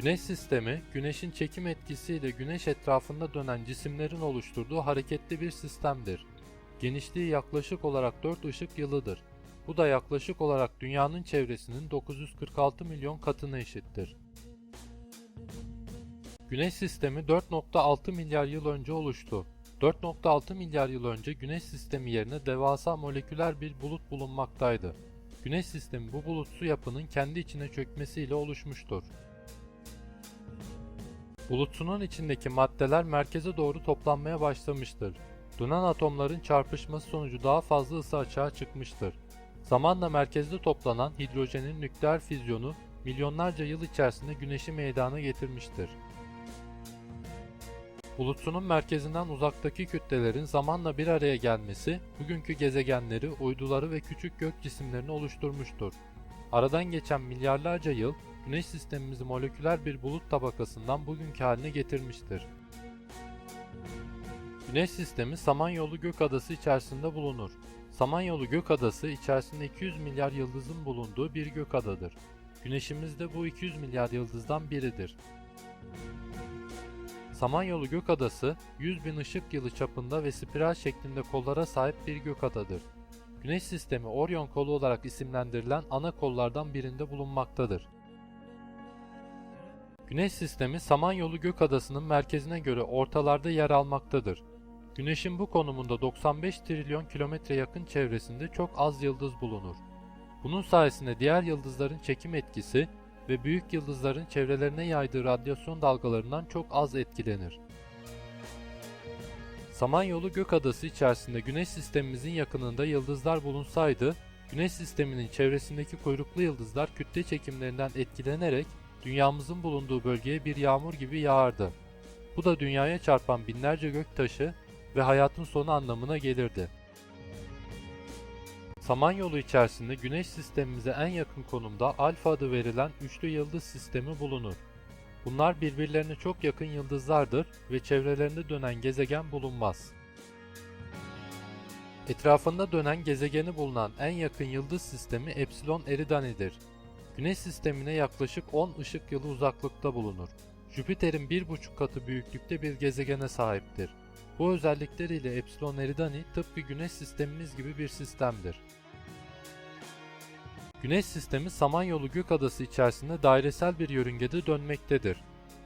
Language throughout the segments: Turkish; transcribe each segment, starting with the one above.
Güneş sistemi, güneşin çekim etkisiyle güneş etrafında dönen cisimlerin oluşturduğu hareketli bir sistemdir. Genişliği yaklaşık olarak 4 ışık yılıdır. Bu da yaklaşık olarak dünyanın çevresinin 946 milyon katına eşittir. Güneş sistemi 4.6 milyar yıl önce oluştu. 4.6 milyar yıl önce Güneş sistemi yerine devasa moleküler bir bulut bulunmaktaydı. Güneş sistemi bu bulutsu yapının kendi içine çökmesiyle oluşmuştur. Bulutsunun içindeki maddeler merkeze doğru toplanmaya başlamıştır. Dönen atomların çarpışması sonucu daha fazla ısı açığa çıkmıştır. Zamanla merkezde toplanan hidrojenin nükleer füzyonu milyonlarca yıl içerisinde güneşi meydana getirmiştir. Bulutsunun merkezinden uzaktaki kütlelerin zamanla bir araya gelmesi, bugünkü gezegenleri, uyduları ve küçük gök cisimlerini oluşturmuştur. Aradan geçen milyarlarca yıl, Güneş sistemimizi moleküler bir bulut tabakasından bugünkü haline getirmiştir. Güneş sistemi Samanyolu Gök Adası içerisinde bulunur. Samanyolu Gök Adası içerisinde 200 milyar yıldızın bulunduğu bir gök adadır. Güneşimiz de bu 200 milyar yıldızdan biridir. Samanyolu Gök Adası 100 bin ışık yılı çapında ve spiral şeklinde kollara sahip bir gök adadır. Güneş sistemi Orion kolu olarak isimlendirilen ana kollardan birinde bulunmaktadır. Güneş sistemi Samanyolu Gök Adası'nın merkezine göre ortalarda yer almaktadır. Güneşin bu konumunda 95 trilyon kilometre yakın çevresinde çok az yıldız bulunur. Bunun sayesinde diğer yıldızların çekim etkisi ve büyük yıldızların çevrelerine yaydığı radyasyon dalgalarından çok az etkilenir. Samanyolu Gök Adası içerisinde Güneş sistemimizin yakınında yıldızlar bulunsaydı, Güneş sisteminin çevresindeki kuyruklu yıldızlar kütle çekimlerinden etkilenerek dünyamızın bulunduğu bölgeye bir yağmur gibi yağardı. Bu da dünyaya çarpan binlerce gök taşı ve hayatın sonu anlamına gelirdi. Samanyolu içerisinde Güneş sistemimize en yakın konumda Alfa adı verilen üçlü yıldız sistemi bulunur. Bunlar birbirlerine çok yakın yıldızlardır ve çevrelerinde dönen gezegen bulunmaz. Etrafında dönen gezegeni bulunan en yakın yıldız sistemi Epsilon Eridani'dir. Güneş sistemine yaklaşık 10 ışık yılı uzaklıkta bulunur. Jüpiter'in 1,5 katı büyüklükte bir gezegene sahiptir. Bu özellikleriyle Epsilon Eridani tıpkı Güneş sistemimiz gibi bir sistemdir. Güneş sistemi Samanyolu Gök Adası içerisinde dairesel bir yörüngede dönmektedir.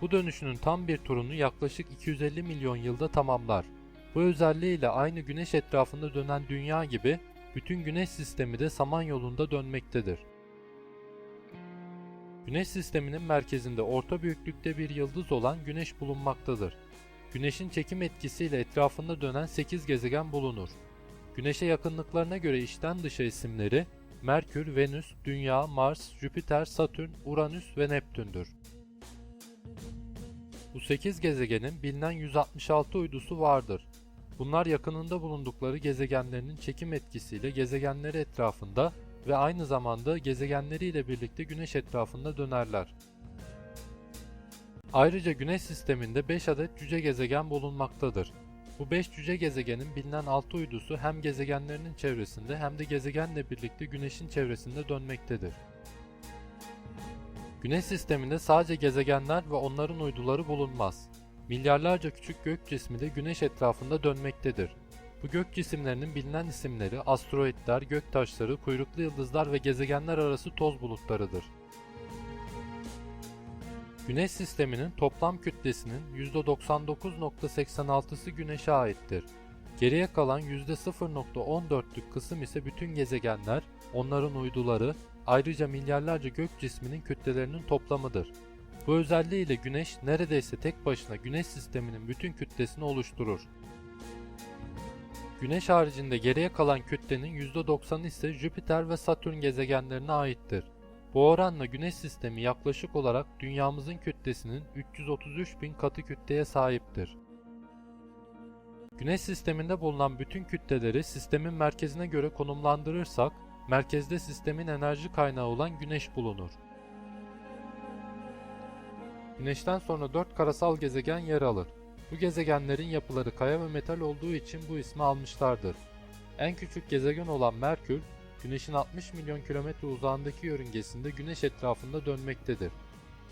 Bu dönüşünün tam bir turunu yaklaşık 250 milyon yılda tamamlar. Bu özelliğiyle aynı Güneş etrafında dönen Dünya gibi bütün Güneş sistemi de Samanyolu'nda dönmektedir. Güneş sisteminin merkezinde orta büyüklükte bir yıldız olan Güneş bulunmaktadır. Güneşin çekim etkisiyle etrafında dönen 8 gezegen bulunur. Güneşe yakınlıklarına göre içten dışa isimleri Merkür, Venüs, Dünya, Mars, Jüpiter, Satürn, Uranüs ve Neptün'dür. Bu 8 gezegenin bilinen 166 uydusu vardır. Bunlar yakınında bulundukları gezegenlerinin çekim etkisiyle gezegenleri etrafında ve aynı zamanda gezegenleriyle birlikte Güneş etrafında dönerler. Ayrıca Güneş sisteminde 5 adet cüce gezegen bulunmaktadır. Bu 5 cüce gezegenin bilinen 6 uydusu hem gezegenlerinin çevresinde hem de gezegenle birlikte Güneş'in çevresinde dönmektedir. Güneş sisteminde sadece gezegenler ve onların uyduları bulunmaz. Milyarlarca küçük gök cismi de Güneş etrafında dönmektedir. Bu gök cisimlerinin bilinen isimleri asteroidler, göktaşları, kuyruklu yıldızlar ve gezegenler arası toz bulutlarıdır. Güneş sisteminin toplam kütlesinin %99.86'sı Güneş'e aittir. Geriye kalan %0.14'lük kısım ise bütün gezegenler, onların uyduları, ayrıca milyarlarca gök cisminin kütlelerinin toplamıdır. Bu özelliğiyle Güneş neredeyse tek başına Güneş sisteminin bütün kütlesini oluşturur. Güneş haricinde geriye kalan kütlenin %90'ı ise Jüpiter ve Satürn gezegenlerine aittir. Bu oranla Güneş sistemi yaklaşık olarak dünyamızın kütlesinin 333 bin katı kütleye sahiptir. Güneş sisteminde bulunan bütün kütleleri sistemin merkezine göre konumlandırırsak, merkezde sistemin enerji kaynağı olan Güneş bulunur. Güneşten sonra 4 karasal gezegen yer alır. Bu gezegenlerin yapıları kaya ve metal olduğu için bu ismi almışlardır. En küçük gezegen olan Merkür, Güneş'in 60 milyon kilometre uzağındaki yörüngesinde Güneş etrafında dönmektedir.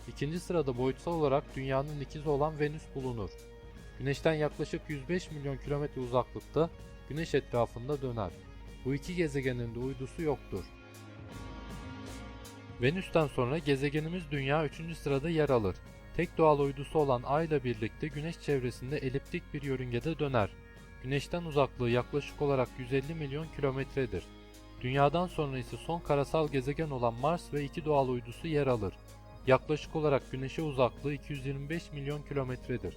İkinci sırada boyutsal olarak Dünya'nın ikizi olan Venüs bulunur. Güneşten yaklaşık 105 milyon kilometre uzaklıkta Güneş etrafında döner. Bu iki gezegenin de uydusu yoktur. Venüs'ten sonra gezegenimiz Dünya 3. sırada yer alır. Tek doğal uydusu olan Ay ile birlikte Güneş çevresinde eliptik bir yörüngede döner. Güneşten uzaklığı yaklaşık olarak 150 milyon kilometredir. Dünyadan sonra ise son karasal gezegen olan Mars ve iki doğal uydusu yer alır. Yaklaşık olarak Güneş'e uzaklığı 225 milyon kilometredir.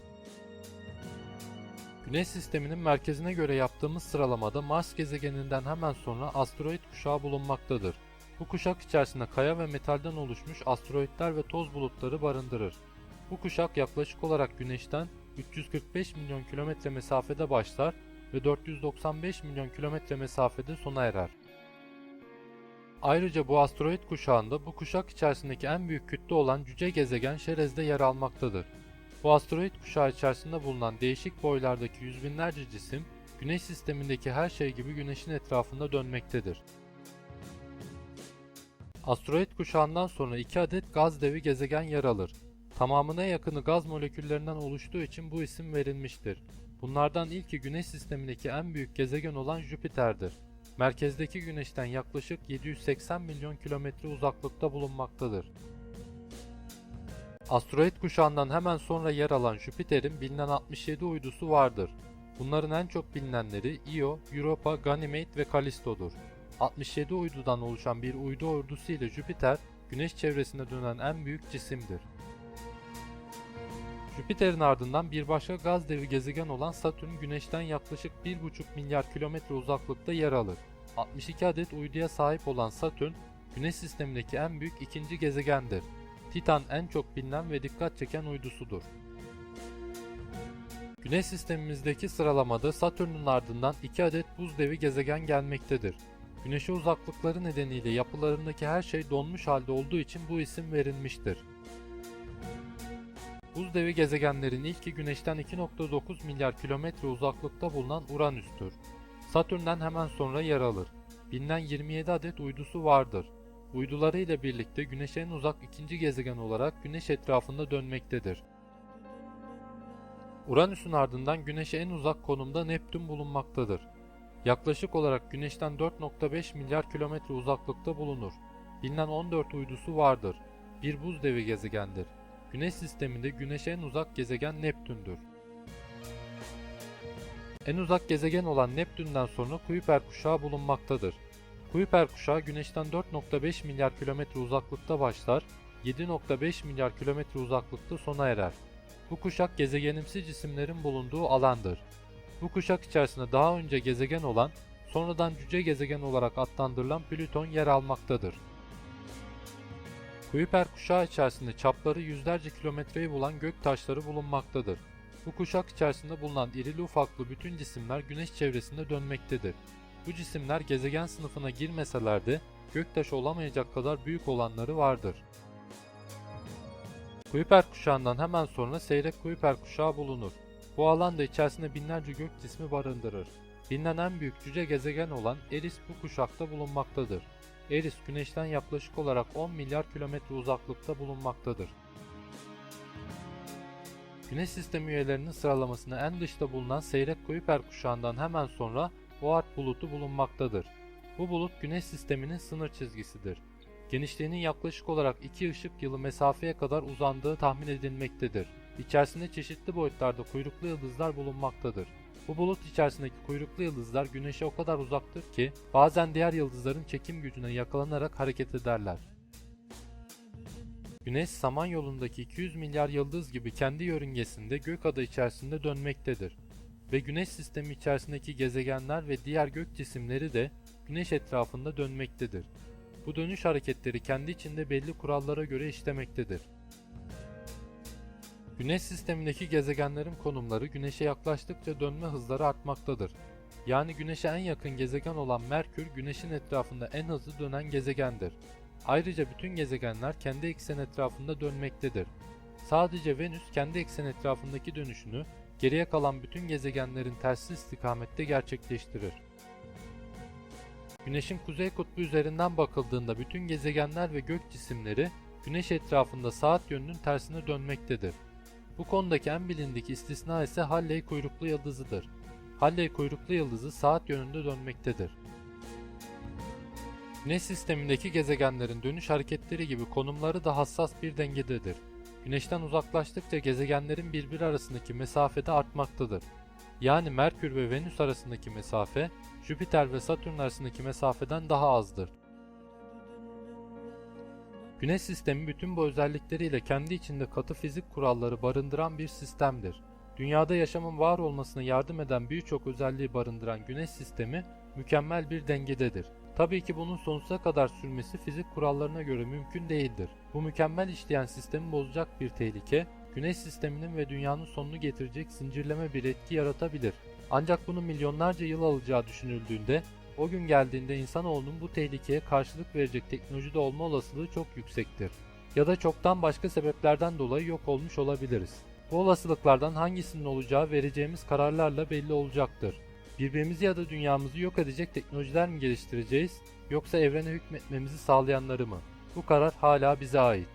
Güneş sisteminin merkezine göre yaptığımız sıralamada Mars gezegeninden hemen sonra asteroid kuşağı bulunmaktadır. Bu kuşak içerisinde kaya ve metalden oluşmuş asteroidler ve toz bulutları barındırır. Bu kuşak yaklaşık olarak Güneş'ten 345 milyon kilometre mesafede başlar ve 495 milyon kilometre mesafede sona erer. Ayrıca bu asteroid kuşağında bu kuşak içerisindeki en büyük kütle olan cüce gezegen Şerez'de yer almaktadır. Bu asteroid kuşağı içerisinde bulunan değişik boylardaki yüz binlerce cisim, Güneş sistemindeki her şey gibi Güneş'in etrafında dönmektedir. Asteroid kuşağından sonra iki adet gaz devi gezegen yer alır. Tamamına yakını gaz moleküllerinden oluştuğu için bu isim verilmiştir. Bunlardan ilki Güneş sistemindeki en büyük gezegen olan Jüpiter'dir. Merkezdeki Güneş'ten yaklaşık 780 milyon kilometre uzaklıkta bulunmaktadır. Asteroid kuşağından hemen sonra yer alan Jüpiter'in bilinen 67 uydusu vardır. Bunların en çok bilinenleri Io, Europa, Ganymede ve Callisto'dur. 67 uydudan oluşan bir uydu ordusu ile Jüpiter, Güneş çevresinde dönen en büyük cisimdir. Jüpiter'in ardından bir başka gaz devi gezegen olan Satürn Güneş'ten yaklaşık 1,5 milyar kilometre uzaklıkta yer alır. 62 adet uyduya sahip olan Satürn, Güneş sistemindeki en büyük ikinci gezegendir. Titan en çok bilinen ve dikkat çeken uydusudur. Güneş sistemimizdeki sıralamada Satürn'ün ardından 2 adet buz devi gezegen gelmektedir. Güneşe uzaklıkları nedeniyle yapılarındaki her şey donmuş halde olduğu için bu isim verilmiştir. Buz devi gezegenlerin ilki Güneş'ten 2.9 milyar kilometre uzaklıkta bulunan Uranüs'tür. Satürn'den hemen sonra yer alır. Bilinen 27 adet uydusu vardır. Uyduları ile birlikte Güneş'e en uzak ikinci gezegen olarak Güneş etrafında dönmektedir. Uranüs'ün ardından Güneş'e en uzak konumda Neptün bulunmaktadır. Yaklaşık olarak Güneş'ten 4.5 milyar kilometre uzaklıkta bulunur. Bilinen 14 uydusu vardır. Bir buz devi gezegendir. Güneş sisteminde Güneş'e en uzak gezegen Neptün'dür. En uzak gezegen olan Neptün'den sonra Kuiper kuşağı bulunmaktadır. Kuiper kuşağı Güneş'ten 4.5 milyar kilometre uzaklıkta başlar, 7.5 milyar kilometre uzaklıkta sona erer. Bu kuşak gezegenimsi cisimlerin bulunduğu alandır. Bu kuşak içerisinde daha önce gezegen olan, sonradan cüce gezegen olarak adlandırılan Plüton yer almaktadır. Kuiper kuşağı içerisinde çapları yüzlerce kilometreyi bulan gök taşları bulunmaktadır. Bu kuşak içerisinde bulunan irili ufaklı bütün cisimler Güneş çevresinde dönmektedir. Bu cisimler gezegen sınıfına girmeseler de göktaşı olamayacak kadar büyük olanları vardır. Kuiper kuşağından hemen sonra seyrek Kuiper kuşağı bulunur. Bu alanda içerisinde binlerce gök cismi barındırır. Bilinen en büyük cüce gezegen olan Eris bu kuşakta bulunmaktadır. Eris Güneş'ten yaklaşık olarak 10 milyar kilometre uzaklıkta bulunmaktadır. Güneş sistemi üyelerinin sıralamasında en dışta bulunan seyrek Kuiper kuşağından hemen sonra Oort bulutu bulunmaktadır. Bu bulut Güneş sisteminin sınır çizgisidir. Genişliğinin yaklaşık olarak 2 ışık yılı mesafeye kadar uzandığı tahmin edilmektedir. İçerisinde çeşitli boyutlarda kuyruklu yıldızlar bulunmaktadır. Bu bulut içerisindeki kuyruklu yıldızlar Güneş'e o kadar uzaktır ki bazen diğer yıldızların çekim gücüne yakalanarak hareket ederler. Güneş Samanyolu'ndaki 200 milyar yıldız gibi kendi yörüngesinde gök adı içerisinde dönmektedir. Ve Güneş sistemi içerisindeki gezegenler ve diğer gök cisimleri de Güneş etrafında dönmektedir. Bu dönüş hareketleri kendi içinde belli kurallara göre işlemektedir. Güneş sistemindeki gezegenlerin konumları Güneş'e yaklaştıkça dönme hızları artmaktadır. Yani Güneş'e en yakın gezegen olan Merkür, Güneş'in etrafında en hızlı dönen gezegendir. Ayrıca bütün gezegenler kendi eksen etrafında dönmektedir. Sadece Venüs kendi eksen etrafındaki dönüşünü geriye kalan bütün gezegenlerin tersi istikamette gerçekleştirir. Güneşin kuzey kutbu üzerinden bakıldığında bütün gezegenler ve gök cisimleri Güneş etrafında saat yönünün tersine dönmektedir. Bu konudaki en bilindik istisna ise Halley kuyruklu yıldızıdır. Halley kuyruklu yıldızı saat yönünde dönmektedir. Güneş sistemindeki gezegenlerin dönüş hareketleri gibi konumları da hassas bir dengededir. Güneşten uzaklaştıkça gezegenlerin birbiri arasındaki mesafede artmaktadır. Yani Merkür ve Venüs arasındaki mesafe, Jüpiter ve Satürn arasındaki mesafeden daha azdır. Güneş sistemi bütün bu özellikleriyle kendi içinde katı fizik kuralları barındıran bir sistemdir. Dünyada yaşamın var olmasına yardım eden birçok özelliği barındıran Güneş sistemi mükemmel bir dengededir. Tabii ki bunun sonsuza kadar sürmesi fizik kurallarına göre mümkün değildir. Bu mükemmel işleyen sistemi bozacak bir tehlike, Güneş sisteminin ve dünyanın sonunu getirecek zincirleme bir etki yaratabilir. Ancak bunun milyonlarca yıl alacağı düşünüldüğünde, o gün geldiğinde insanoğlunun bu tehlikeye karşılık verecek teknolojide olma olasılığı çok yüksektir. Ya da çoktan başka sebeplerden dolayı yok olmuş olabiliriz. Bu olasılıklardan hangisinin olacağı vereceğimiz kararlarla belli olacaktır. Birbirimizi ya da dünyamızı yok edecek teknolojiler mi geliştireceğiz, yoksa evrene hükmetmemizi sağlayanları mı? Bu karar hala bize ait.